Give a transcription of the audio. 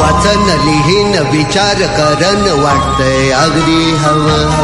वाचन लिहीन विचार करण वाटतंय. अगदी हवं.